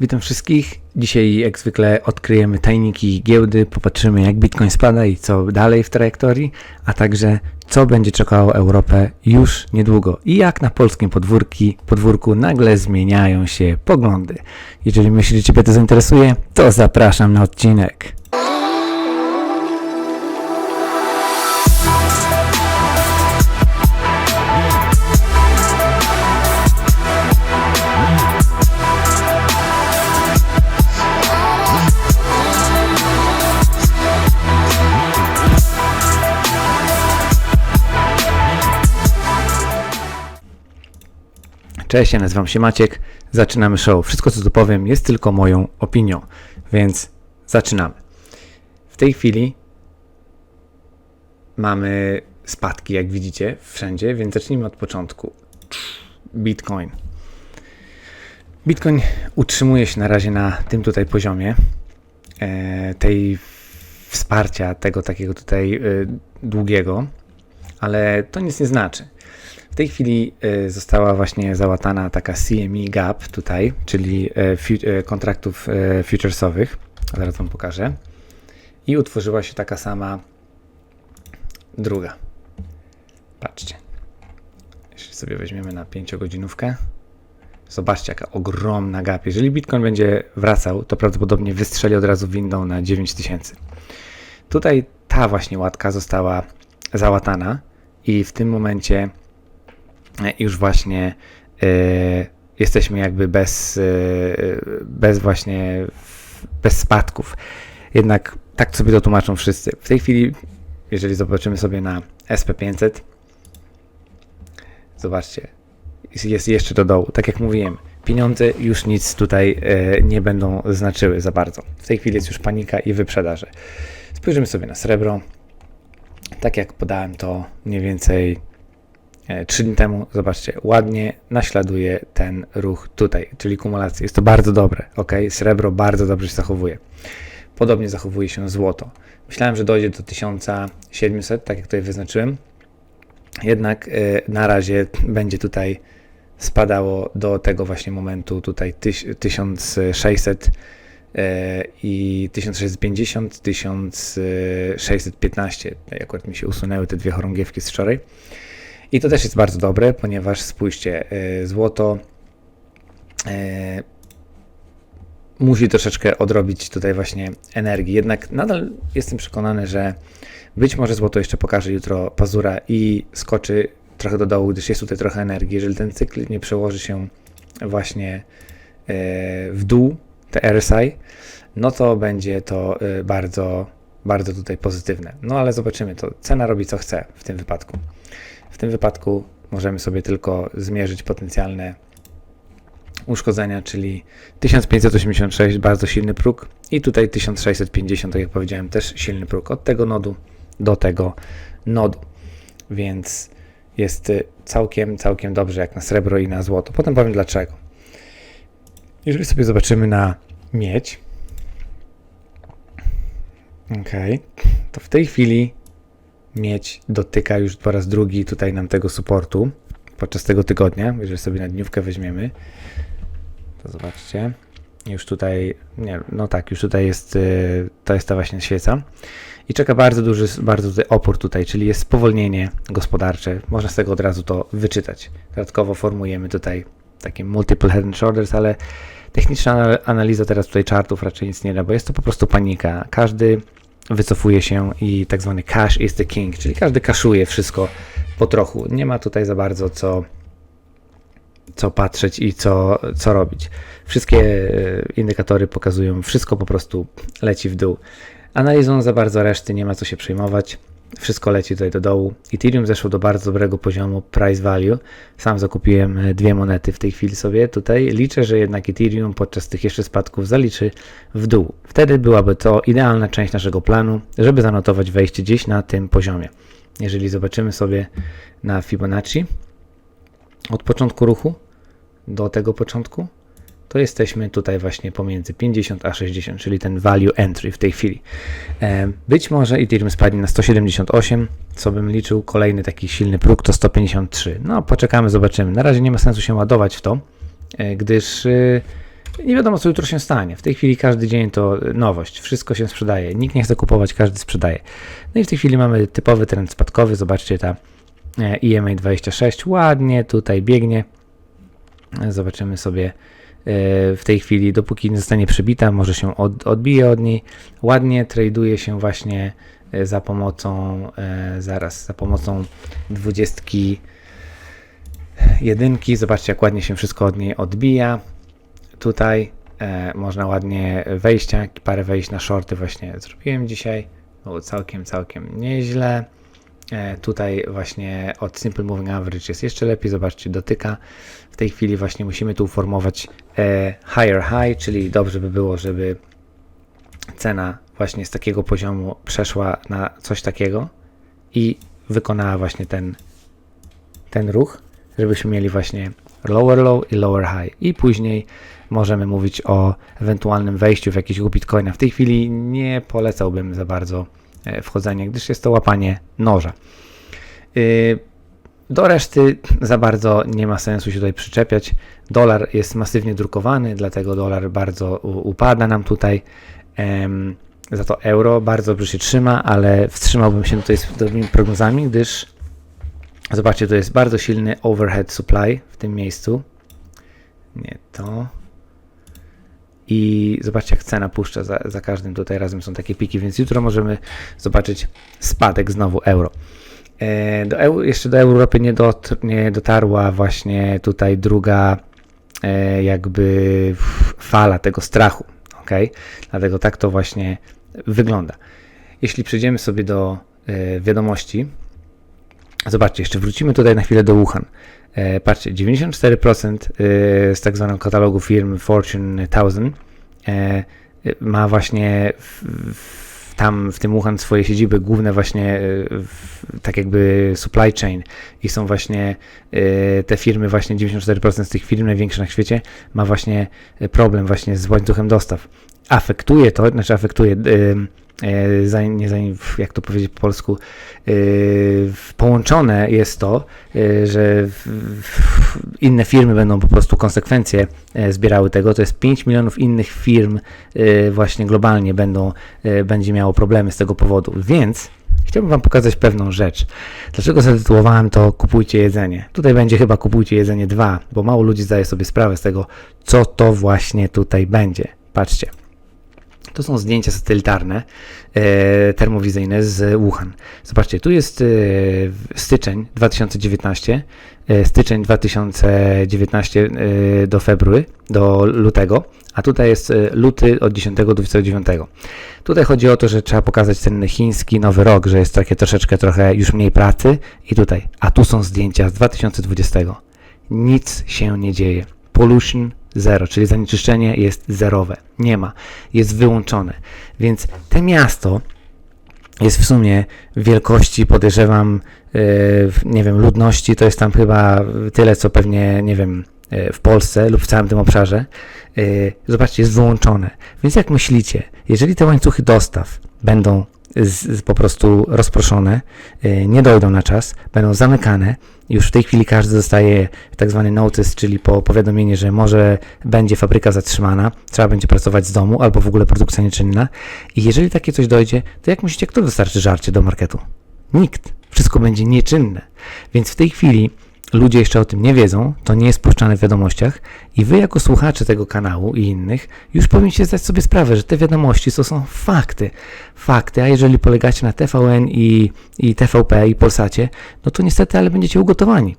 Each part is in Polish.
Witam wszystkich. Dzisiaj jak zwykle odkryjemy tajniki giełdy, popatrzymy jak Bitcoin spada i co dalej w trajektorii, a także co będzie czekało Europę już niedługo i jak na polskim podwórki, podwórku nagle zmieniają się poglądy. Jeżeli myślicie, że Ciebie to zainteresuje, to zapraszam na odcinek. Cześć, ja nazywam się Maciek. Zaczynamy show. Wszystko, co tu powiem, jest tylko moją opinią, więc zaczynamy. W tej chwili mamy spadki, jak widzicie, wszędzie, więc zacznijmy od początku. Bitcoin. Bitcoin utrzymuje się na razie na tym tutaj poziomie e, tej wsparcia, tego takiego tutaj e, długiego, ale to nic nie znaczy. W tej chwili y, została właśnie załatana taka CME gap tutaj, czyli fu- y, kontraktów futuresowych. Zaraz Wam pokażę. I utworzyła się taka sama druga. Patrzcie. Jeśli sobie weźmiemy na 5-godzinówkę, zobaczcie jaka ogromna gap. Jeżeli Bitcoin będzie wracał, to prawdopodobnie wystrzeli od razu windą na 9000. Tutaj ta właśnie łatka została załatana i w tym momencie e, już właśnie e, jesteśmy jakby bez, e, bez właśnie bez spadków. Jednak tak sobie to tłumaczą wszyscy. W tej chwili, jeżeli zobaczymy sobie na SP500, zobaczcie, jest- jeszcze do dołu. Tak jak mówiłem, pieniądze już nic tutaj e, nie będą znaczyły za bardzo. W tej chwili jest już panika i wyprzedaże. Spojrzymy sobie na srebro. Tak jak podałem to mniej więcej e, 3 dni temu, zobaczcie, ładnie naśladuje ten ruch tutaj, czyli kumulację. Jest to bardzo dobre, ok? Srebro bardzo dobrze się zachowuje. Podobnie zachowuje się złoto. Myślałem, że dojdzie do 1700, tak jak tutaj wyznaczyłem. Jednak e, na razie będzie tutaj spadało do tego właśnie momentu tutaj tyś, 1600 e, i 1650, 1615. Tutaj akurat mi się usunęły te dwie chorągiewki z wczoraj. I to też jest bardzo dobre, ponieważ spójrzcie, e, złoto e, musi troszeczkę odrobić tutaj właśnie energii. Jednak nadal jestem przekonany, że być może złoto jeszcze pokaże jutro pazura i skoczy trochę do dołu, gdyż jest tutaj trochę energii. Jeżeli ten cykl nie przełoży się właśnie e, w dół, te RSI, no to będzie to bardzo, bardzo tutaj pozytywne. No ale zobaczymy, to cena robi co chce w tym wypadku. W tym wypadku możemy sobie tylko zmierzyć potencjalne uszkodzenia, czyli 1586, bardzo silny próg i tutaj 1650, tak jak powiedziałem, też silny próg od tego nodu do tego nodu. Więc jest y, całkiem, całkiem dobrze jak na srebro i na złoto. Potem powiem dlaczego. Jeżeli sobie zobaczymy na miedź, ok, to w tej chwili miedź dotyka już po raz drugi tutaj nam tego supportu podczas tego tygodnia. Jeżeli sobie na dniówkę weźmiemy, to zobaczcie. Już tutaj, nie, no tak, już tutaj jest, y, to jest ta właśnie świeca. I czeka bardzo duży, bardzo duży opór tutaj, czyli jest spowolnienie gospodarcze. Można z tego od razu to wyczytać. Dodatkowo formujemy tutaj takie multiple head and shoulders, ale techniczna anal- analiza teraz tutaj chartów raczej nic nie da, bo jest to po prostu panika. Każdy wycofuje się i tak zwany cash is the king, czyli każdy kaszuje wszystko po trochu. Nie ma tutaj za bardzo co co patrzeć i co, co robić. Wszystkie e, indykatory pokazują, wszystko po prostu leci w dół. Analizą za bardzo reszty nie ma co się przejmować. Wszystko leci tutaj do dołu. Ethereum zeszło do bardzo dobrego poziomu price value. Sam zakupiłem e, dwie monety w tej chwili sobie tutaj. Liczę, że jednak Ethereum podczas tych jeszcze spadków zaliczy w dół. Wtedy byłaby to idealna część naszego planu, żeby zanotować wejście gdzieś na tym poziomie. Jeżeli zobaczymy sobie na Fibonacci, od początku ruchu do tego początku, to jesteśmy tutaj właśnie pomiędzy 50 a 60, czyli ten value entry w tej chwili. E, Być może Ethereum spadnie na 178, co bym liczył kolejny taki silny próg to 153. No poczekamy, zobaczymy. Na razie nie ma sensu się ładować w to, e, gdyż e, Nie wiadomo, co jutro się stanie. W tej chwili każdy dzień to nowość. Wszystko się sprzedaje. Nikt nie chce kupować, każdy sprzedaje. No i w tej chwili mamy typowy trend spadkowy. Zobaczcie, ta e, EMA 26 ładnie tutaj biegnie. Zobaczymy sobie e, w tej chwili, dopóki nie zostanie przebita, może się od, odbije od niej. Ładnie traduje się właśnie e, za pomocą, e, zaraz, za pomocą dwudziestki jedynki. Zobaczcie, jak ładnie się wszystko od niej odbija. Tutaj e, można ładnie wejścia, parę wejść na shorty właśnie zrobiłem dzisiaj. Było całkiem, całkiem nieźle. E, tutaj właśnie od Simple Moving Average jest jeszcze lepiej. Zobaczcie, dotyka. W tej chwili właśnie musimy tu formować e, higher high, czyli dobrze by było, żeby cena właśnie z takiego poziomu przeszła na coś takiego i wykonała właśnie ten, ten ruch, żebyśmy mieli właśnie lower low i lower high. I później możemy mówić o ewentualnym wejściu w jakiś bitcoina. W tej chwili nie polecałbym za bardzo e, wchodzenia, gdyż jest to łapanie noża. Yy, Do reszty za bardzo nie ma sensu się tutaj przyczepiać. Dolar jest masywnie drukowany, dlatego dolar bardzo upada nam tutaj. Za to euro bardzo dobrze się trzyma, ale wstrzymałbym się tutaj z dobrymi prognozami, gdyż zobaczcie, to jest bardzo silny overhead supply w tym miejscu. Nie to. I zobaczcie, jak cena puszcza za, za każdym tutaj razem są takie piki, więc jutro możemy zobaczyć spadek znowu euro. E, Do, eu- jeszcze do Europy nie, dot, nie dotarła właśnie tutaj druga e, jakby fala tego strachu, ok? Dlatego tak to właśnie wygląda. Jeśli przejdziemy sobie do e, wiadomości, zobaczcie, jeszcze wrócimy tutaj na chwilę do Wuhan. E, Patrzcie, 94% e, z tak zwanego katalogu firm Fortune 1000 e, e, ma właśnie w, w, tam w tym Wuhan swoje siedziby główne właśnie e, w, tak jakby supply chain i są właśnie e, te firmy właśnie 94% z tych firm największych na świecie ma właśnie problem właśnie z łańcuchem dostaw. Afektuje to, znaczy afektuje nie za, jak to powiedzieć po polsku, e, połączone jest to, e, że inne firmy będą po prostu konsekwencje e, zbierały tego. To jest 5 milionów innych firm e, właśnie globalnie będą, e, będzie miało problemy z tego powodu. Więc chciałbym Wam pokazać pewną rzecz. Dlaczego zatytułowałem to Kupujcie jedzenie? Tutaj będzie chyba Kupujcie jedzenie 2, bo mało ludzi zdaje sobie sprawę z tego, co to właśnie tutaj będzie. Patrzcie. To są zdjęcia satelitarne, e, termowizyjne z Wuhan. Zobaczcie, tu jest e, styczeń 2019, e, styczeń 2019 e, do february, do lutego, a tutaj jest luty od 10 do 29. Tutaj chodzi o to, że trzeba pokazać ten chiński nowy rok, że jest takie troszeczkę trochę już mniej pracy i tutaj, a tu są zdjęcia z 2020. Nic się nie dzieje. Pollution zero, czyli zanieczyszczenie jest zerowe. Nie ma. Jest wyłączone. Więc te miasto jest w sumie wielkości, podejrzewam, yy, nie wiem, ludności, to jest tam chyba tyle, co pewnie, nie wiem, yy, w Polsce lub w całym tym obszarze. Yy, zobaczcie, jest wyłączone. Więc jak myślicie, jeżeli te łańcuchy dostaw będą z, po prostu rozproszone, yy, nie dojdą na czas, będą zamykane, już w tej chwili każdy dostaje tak zwany notice, czyli po powiadomienie, że może będzie fabryka zatrzymana, trzeba będzie pracować z domu, albo w ogóle produkcja nieczynna. I jeżeli takie coś dojdzie, to jak myślicie, kto dostarczy żarcie do marketu? Nikt. Wszystko będzie nieczynne. Więc w tej chwili ludzie jeszcze o tym nie wiedzą, to nie jest puszczane w wiadomościach i wy jako słuchacze tego kanału i innych już powinniście zdać sobie sprawę, że te wiadomości to są fakty. Fakty, a jeżeli polegacie na TVN i, i TVP i Polsacie, no to niestety, ale będziecie ugotowani.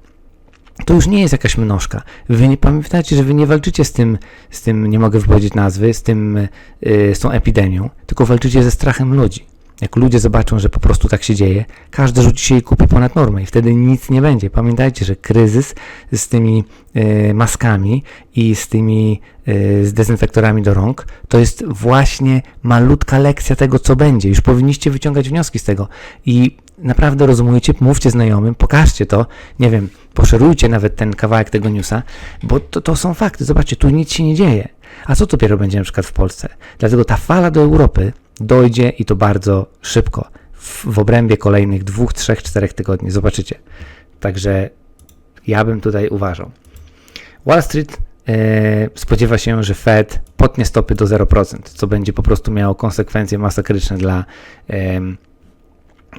To już nie jest jakaś mnożka. Wy nie pamiętajcie, że wy nie walczycie z tym, z tym nie mogę wypowiedzieć nazwy, z tym, yy, z tą epidemią, tylko walczycie ze strachem ludzi. Jak ludzie zobaczą, że po prostu tak się dzieje, każdy rzuci się i kupi ponad normę i wtedy nic nie będzie. Pamiętajcie, że kryzys z tymi y, maskami i z tymi y, z dezynfektorami do rąk to jest właśnie malutka lekcja tego, co będzie. Już powinniście wyciągać wnioski z tego i naprawdę rozumujecie, mówcie znajomym, pokażcie to, nie wiem, poszerujcie nawet ten kawałek tego newsa, bo to, to są fakty. Zobaczcie, tu nic się nie dzieje. A co dopiero będzie na przykład w Polsce? Dlatego ta fala do Europy dojdzie i to bardzo szybko. W, w obrębie kolejnych dwóch, trzech, czterech tygodni. Zobaczycie. Także ja bym tutaj uważał. Wall Street e, spodziewa się, że Fed potnie stopy do 0%, co będzie po prostu miało konsekwencje masakryczne dla,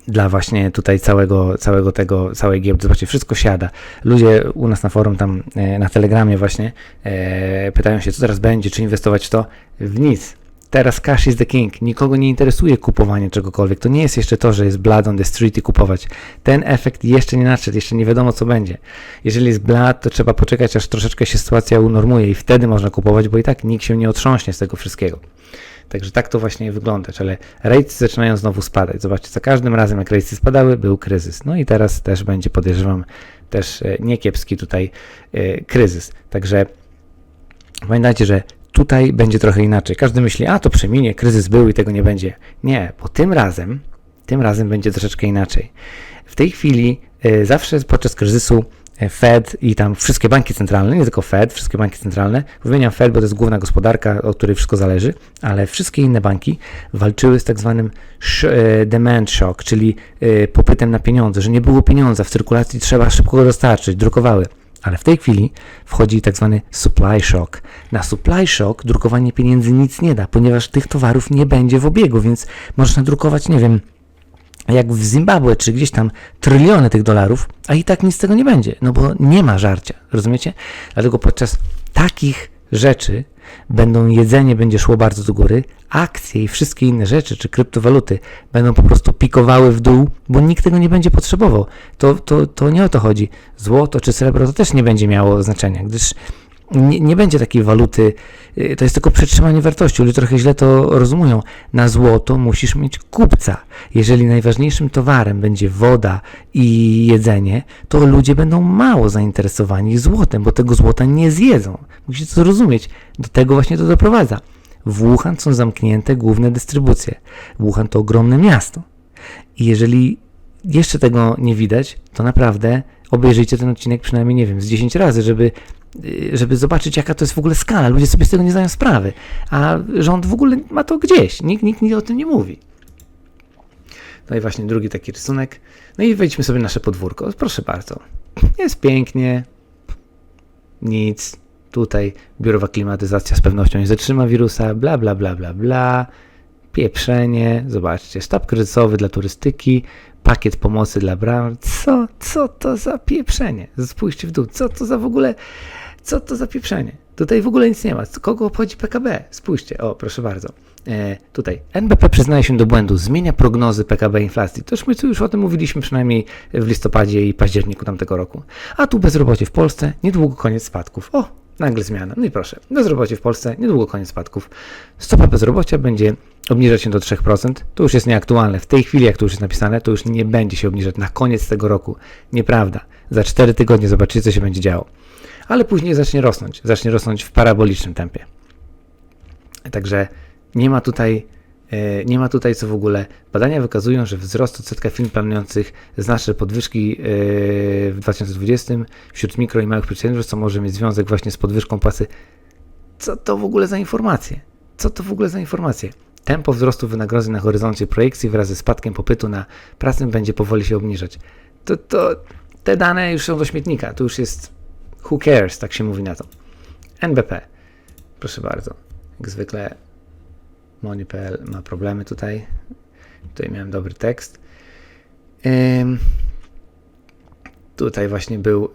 dla właśnie tutaj całego, całego tego, całej giełdy. Zobaczcie, wszystko siada. Ludzie u nas na forum, tam e, na Telegramie właśnie e, pytają się, co teraz będzie, czy inwestować w to? W nic. Teraz cash is the king. Nikogo nie interesuje kupowanie czegokolwiek. To nie jest jeszcze to, że jest blood on the street i kupować. Ten efekt jeszcze nie nadszedł, jeszcze nie wiadomo co będzie. Jeżeli jest blood, to trzeba poczekać, aż troszeczkę się sytuacja unormuje i wtedy można kupować, bo i tak nikt się nie otrząśnie z tego wszystkiego. Także tak to właśnie wygląda, ale rates zaczynają znowu spadać. Zobaczcie, za każdym razem jak rates spadały, był kryzys. No i teraz też będzie, podejrzewam, też e, niekiepski tutaj e, kryzys. Także pamiętajcie, że tutaj będzie trochę inaczej. Każdy myśli, a to przeminie, kryzys był i tego nie będzie. Nie, bo tym razem, tym razem będzie troszeczkę inaczej. W tej chwili e, zawsze podczas kryzysu e, Fed i tam wszystkie banki centralne, nie tylko Fed, wszystkie banki centralne, wymieniam Fed, bo to jest główna gospodarka, od której wszystko zależy, ale wszystkie inne banki walczyły z tak zwanym e, demand shock, czyli popytem na pieniądze, że nie było pieniądza w cyrkulacji, trzeba szybko go dostarczyć, drukowały. Ale w tej chwili wchodzi tak zwany supply shock. Na supply shock drukowanie pieniędzy nic nie da, ponieważ tych towarów nie będzie w obiegu, więc możesz nadrukować, nie wiem, jak w Zimbabwe, czy gdzieś tam tryliony tych dolarów, a i tak nic z tego nie będzie, no bo nie ma żarcia, rozumiecie? Dlatego podczas takich rzeczy będą jedzenie będzie szło bardzo do góry, akcje i wszystkie inne rzeczy, czy kryptowaluty będą po prostu pikowały w dół, bo nikt tego nie będzie potrzebował. To, to, to nie o to chodzi. Złoto czy srebro to też nie będzie miało znaczenia, gdyż nie, nie będzie takiej waluty, y, to jest tylko przetrzymanie wartości. Ludzie trochę źle to rozumują. Na złoto musisz mieć kupca. Jeżeli najważniejszym towarem będzie woda i jedzenie, to ludzie będą mało zainteresowani złotem, bo tego złota nie zjedzą. Musicie to zrozumieć. Do tego właśnie to doprowadza. W Wuhan są zamknięte główne dystrybucje. Wuhan to ogromne miasto. I jeżeli jeszcze tego nie widać, to naprawdę obejrzyjcie ten odcinek przynajmniej, nie wiem, z 10 razy, żeby żeby zobaczyć, jaka to jest w ogóle skala. Ludzie sobie z tego nie zdają sprawy, a rząd w ogóle ma to gdzieś. Nikt, nikt o tym nie mówi. No i właśnie drugi taki rysunek. No i wejdźmy sobie nasze podwórko. Proszę bardzo. Jest pięknie. Nic. Tutaj biurowa klimatyzacja z pewnością nie zatrzyma wirusa. Bla, bla, bla, bla, bla. Pieprzenie. Zobaczcie. Sztab kryzysowy dla turystyki. Pakiet pomocy dla branż. Co, co to za pieprzenie? Spójrzcie w dół. Co to za w ogóle, co to za pieprzenie? Tutaj w ogóle nic nie ma. Kogo obchodzi PKB? Spójrzcie. O, proszę bardzo. E, tutaj NBP przyznaje się do błędu, zmienia prognozy PKB inflacji. To już my tu już o tym mówiliśmy przynajmniej w listopadzie i październiku tamtego roku. A tu bezrobocie w Polsce, niedługo koniec spadków. O, nagle zmiana. No i proszę, bezrobocie w Polsce, niedługo koniec spadków. Stopa bezrobocia będzie obniżać się do 3%. To już jest nieaktualne. W tej chwili, jak to już jest napisane, to już nie będzie się obniżać na koniec tego roku. Nieprawda. Za 4 tygodnie zobaczycie, co się będzie działo. Ale później zacznie rosnąć. Zacznie rosnąć w parabolicznym tempie. Także nie ma tutaj, e, nie ma tutaj co w ogóle. Badania wykazują, że wzrost odsetka firm planujących znaczne podwyżki e, w 2020 wśród mikro i małych przedsiębiorstw, co może mieć związek właśnie z podwyżką płacy. Co to w ogóle za informacje? Co to w ogóle za informacje? Tempo wzrostu wynagrodzeń na horyzoncie projekcji wraz ze spadkiem popytu na pracę będzie powoli się obniżać. To, to te dane już są do śmietnika. To już jest who cares, tak się mówi na to. NBP. Proszę bardzo. Jak zwykle Moni.pl ma problemy tutaj. Tutaj miałem dobry tekst. Ym, tutaj właśnie był yy,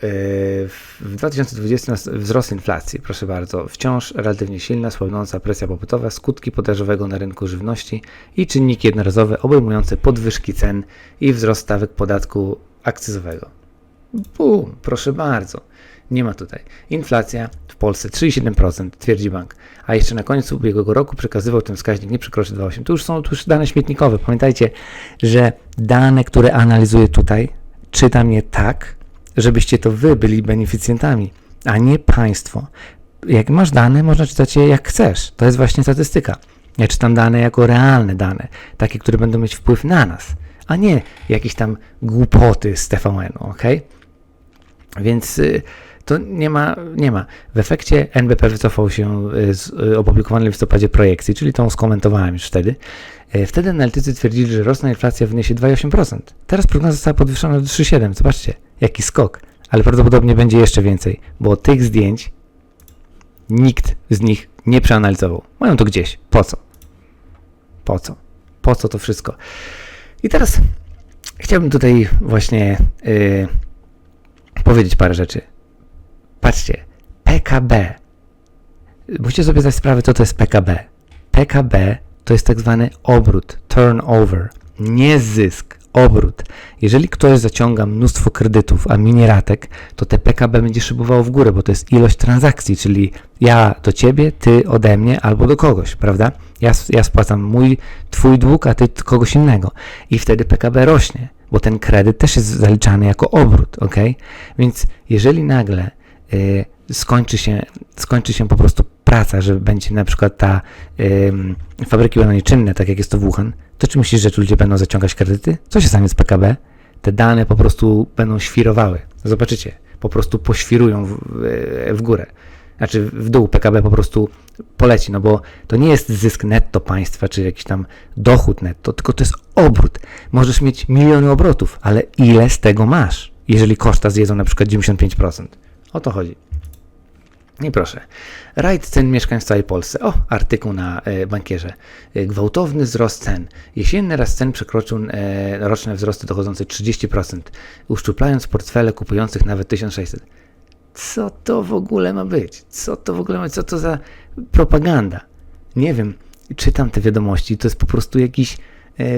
w 2020 wzrost inflacji, proszę bardzo. Wciąż relatywnie silna, słabnąca presja popytowa, skutki podażowego na rynku żywności i czynniki jednorazowe obejmujące podwyżki cen i wzrost stawek podatku akcyzowego. Bum, proszę bardzo. Nie ma tutaj. Inflacja w Polsce 3,7%, twierdzi bank. A jeszcze na końcu ubiegłego roku przekazywał ten wskaźnik nie przekroczy 2,8. To już są już dane śmietnikowe. Pamiętajcie, że dane, które analizuję tutaj, czytam je tak, żebyście to wy byli beneficjentami, a nie państwo. Jak masz dane, można czytać je jak chcesz. To jest właśnie statystyka. Ja czytam dane jako realne dane, takie, które będą mieć wpływ na nas, a nie jakieś tam głupoty z TVN-u, ok? Więc y, to nie ma, nie ma. W efekcie NBP wycofał się z y, opublikowanej w listopadzie projekcji, czyli tą skomentowałem już wtedy. Y, Wtedy analitycy twierdzili, że roczna inflacja wyniesie 2,8%. Teraz prognoza została podwyższona do 3,7%. Zobaczcie, jaki skok. Ale prawdopodobnie będzie jeszcze więcej, bo tych zdjęć nikt z nich nie przeanalizował. Mają to gdzieś. Po co? Po co? Po co to wszystko? I teraz chciałbym tutaj właśnie yy, powiedzieć parę rzeczy. Patrzcie, PKB. Musicie sobie zdać sprawę, co to jest PKB. PKB to jest tak zwany obrót, turnover, nie zysk, obrót. Jeżeli ktoś zaciąga mnóstwo kredytów, a minie ratek, to te PKB będzie szybowało w górę, bo to jest ilość transakcji, czyli ja do ciebie, ty ode mnie albo do kogoś, prawda? Ja, ja spłacam mój, twój dług, a ty kogoś innego. I wtedy PKB rośnie, bo ten kredyt też jest zaliczany jako obrót, ok? Więc jeżeli nagle skończy, się, skończy się po prostu praca, że będzie na przykład ta fabryki będą nieczynne, tak jak jest to w Wuhan, to czy myślisz, że ludzie będą zaciągać kredyty? Co się stanie z PKB? Te dane po prostu będą świrowały. Zobaczycie, po prostu poświrują w, w górę. Znaczy w dół PKB po prostu poleci, no bo to nie jest zysk netto państwa, czy jakiś tam dochód netto, tylko to jest obrót. Możesz mieć miliony obrotów, ale ile z tego masz, jeżeli koszta zjedzą na przykład 95%? O to chodzi. I proszę. Rajd cen mieszkań w całej Polsce. O, artykuł na e, bankierze. E, gwałtowny wzrost cen. Jesienny raz cen przekroczył e, roczne wzrosty dochodzące 30%, uszczuplając portfele kupujących nawet 1600. Co to w ogóle ma być? Co to w ogóle ma być? Co to za propaganda? Nie wiem. Czytam te wiadomości. To jest po prostu jakiś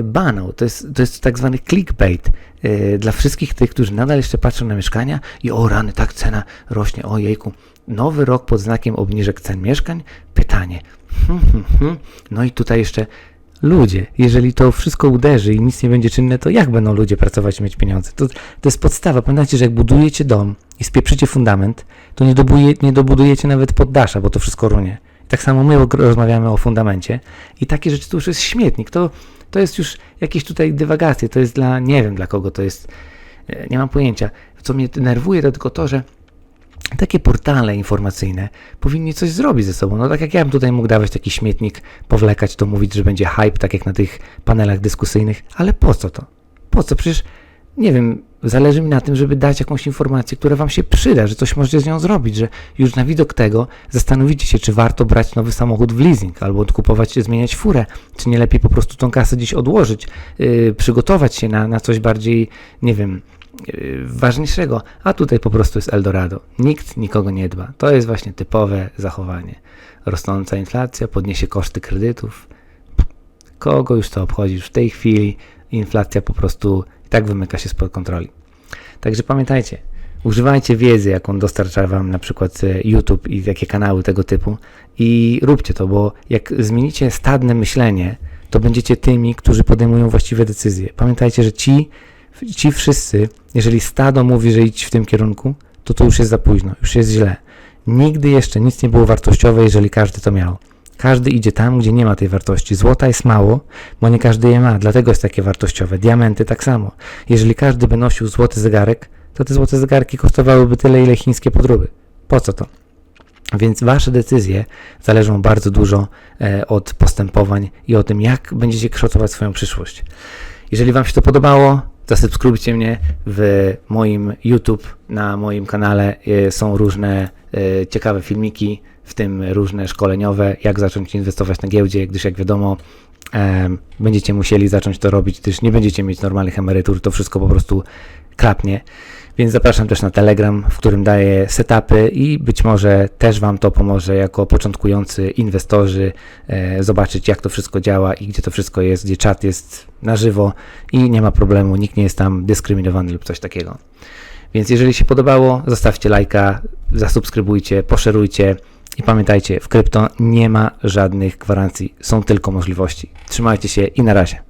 banał. To jest, to jest tak zwany clickbait e, dla wszystkich tych, którzy nadal jeszcze patrzą na mieszkania i o rany, tak cena rośnie, o jejku. Nowy rok pod znakiem obniżek cen mieszkań? Pytanie. Hmm, hmm, hmm. No i tutaj jeszcze ludzie. Jeżeli to wszystko uderzy i nic nie będzie czynne, to jak będą ludzie pracować i mieć pieniądze? To, to jest podstawa. Pamiętajcie, że jak budujecie dom i spieprzycie fundament, to nie, dobuje, nie dobudujecie nawet poddasza, bo to wszystko runie. Tak samo my rozmawiamy o fundamencie i takie rzeczy to już jest śmietnik. To, to jest już jakieś tutaj dywagacje. To jest dla, nie wiem dla kogo to jest, e, nie mam pojęcia. Co mnie denerwuje, to tylko to, że takie portale informacyjne powinni coś zrobić ze sobą. No tak jak ja bym tutaj mógł dawać taki śmietnik, powlekać to, mówić, że będzie hype, tak jak na tych panelach dyskusyjnych, ale po co to? Po co? Przecież, nie wiem, zależy mi na tym, żeby dać jakąś informację, która wam się przyda, że coś możecie z nią zrobić, że już na widok tego zastanowicie się, czy warto brać nowy samochód w leasing, albo kupować, zmieniać furę, czy nie lepiej po prostu tą kasę gdzieś odłożyć, yy, przygotować się na, na coś bardziej, nie wiem, yy, ważniejszego, a tutaj po prostu jest Eldorado. Nikt nikogo nie dba. To jest właśnie typowe zachowanie. Rosnąca inflacja podniesie koszty kredytów. Kogo już to obchodzi? Już w tej chwili inflacja po prostu tak wymyka się spod kontroli. Także pamiętajcie, używajcie wiedzy, jaką dostarcza Wam na przykład e, YouTube i jakie kanały tego typu i róbcie to, bo jak zmienicie stadne myślenie, to będziecie tymi, którzy podejmują właściwe decyzje. Pamiętajcie, że ci, ci wszyscy, jeżeli stado mówi, że idź w tym kierunku, to to już jest za późno, już jest źle. Nigdy jeszcze nic nie było wartościowe, jeżeli każdy to miał. Każdy idzie tam, gdzie nie ma tej wartości. Złota jest mało, bo nie każdy je ma, dlatego jest takie wartościowe. Diamenty tak samo. Jeżeli każdy by nosił złoty zegarek, to te złote zegarki kosztowałyby tyle, ile chińskie podróby. Po co to? Więc Wasze decyzje zależą bardzo dużo e, od postępowań i o tym, jak będziecie kształtować swoją przyszłość. Jeżeli Wam się to podobało, zasubskrybujcie mnie w moim YouTube, na moim kanale e, są różne e, ciekawe filmiki, w tym różne szkoleniowe, jak zacząć inwestować na giełdzie, gdyż jak wiadomo, będziecie musieli zacząć to robić, gdyż nie będziecie mieć normalnych emerytur, to wszystko po prostu klapnie. Więc zapraszam też na Telegram, w którym daję setupy i być może też Wam to pomoże jako początkujący inwestorzy e, zobaczyć jak to wszystko działa i gdzie to wszystko jest, gdzie czat jest na żywo i nie ma problemu, nikt nie jest tam dyskryminowany lub coś takiego. Więc jeżeli się podobało, zostawcie lajka, zasubskrybujcie, poszerujcie i pamiętajcie, w krypto nie ma żadnych gwarancji, są tylko możliwości. Trzymajcie się i na razie.